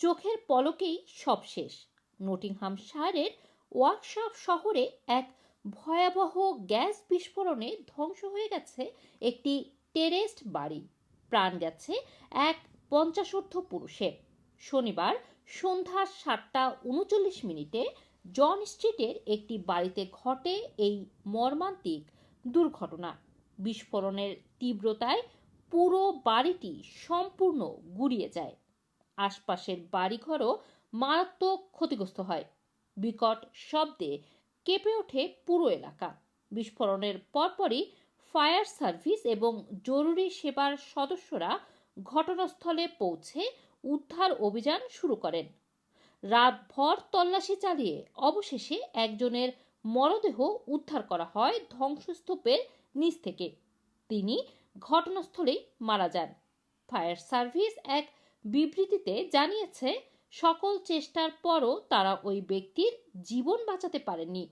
চোখের পলকেই সব শেষ। নটিংহাম শায়ারের ওয়ার্কশপ শহরে এক ভয়াবহ গ্যাস বিস্ফোরণে ধ্বংস হয়ে গেছে একটি টেরেস্ট বাড়ি। প্রাণ গেছে এক পঞ্চাশোর্ধ পুরুষের শনিবার সন্ধ্যা সাতটা উনচল্লিশ মিনিটে জন স্ট্রিটের একটি বাড়িতে ঘটে এই মর্মান্তিক দুর্ঘটনা। বিস্ফোরণের তীব্রতায় পুরো বাড়িটি সম্পূর্ণ গুড়িয়ে যায়। আশপাশের বাড়িঘরও মারাত্মক ক্ষতিগ্রস্ত হয়। বিকট শব্দে কেঁপে ওঠে পুরো এলাকা। বিস্ফোরণের পরপরই ফায়ার সার্ভিস এবং জরুরি সেবার সদস্যরা ঘটনাস্থলে পৌঁছে উদ্ধার অভিযান শুরু করেন। রাতভর তল্লাশি চালিয়ে অবশেষে একজনের মরদেহ উদ্ধার করা হয় ধ্বংসস্তূপের নিচ থেকে। তিনি ঘটনাস্থলেই মারা যান। ফায়ার সার্ভিস এক বিবৃতিতে জানিয়েছে, সকল চেষ্টার পরও তারা ওই ব্যক্তির জীবন বাঁচাতে পারেননি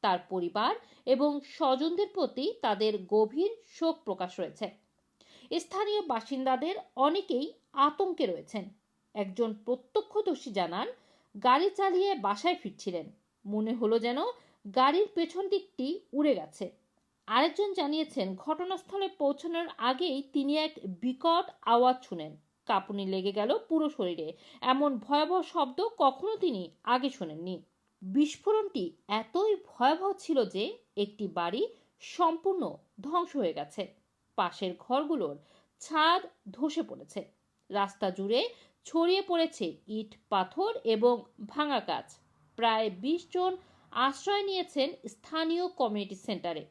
তার পরিবার এবং স্বজনদের প্রতি তাদের গভীর শোক প্রকাশ রয়েছে। স্থানীয় বাসিন্দাদের অনেকেই আতঙ্কে রয়েছেন। একজন প্রত্যক্ষদর্শী জানান, গাড়ি চালিয়ে বাসায় ফিরছিলেন। মনে হলো যেন গাড়ির পেছন দিকটি উড়ে গেছে। আরেকজন জানিয়েছেন, ঘটনাস্থলে পৌঁছানোর আগেই তিনি এক বিকট আওয়াজ শুনেন। কাঁপুনি লেগে গেল পুরো শরীরে। এমন ভয়াবহ শব্দ কখনো তিনি আগে শোনেননি। বিস্ফোরণটি এতই ভয়াবহ ছিল যে একটি বাড়ি সম্পূর্ণ ধ্বংস হয়ে গেছে। পাশের ঘরগুলোর ছাদ ধসে পড়েছে। রাস্তা জুড়ে ছড়িয়ে পড়েছে ইট, পাথর এবং ভাঙা কাজ প্রায় বিশ জন আশ্রয় নিয়েছেন স্থানীয় কমিউনিটি সেন্টারে।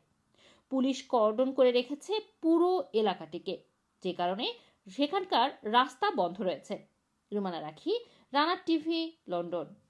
পুলিশ কর্ডন করে রেখেছে পুরো এলাকাটিকে। যে কারণে সেখানকার রাস্তা বন্ধ রয়েছে। রুমানা রাখি রানা টিভি লন্ডন।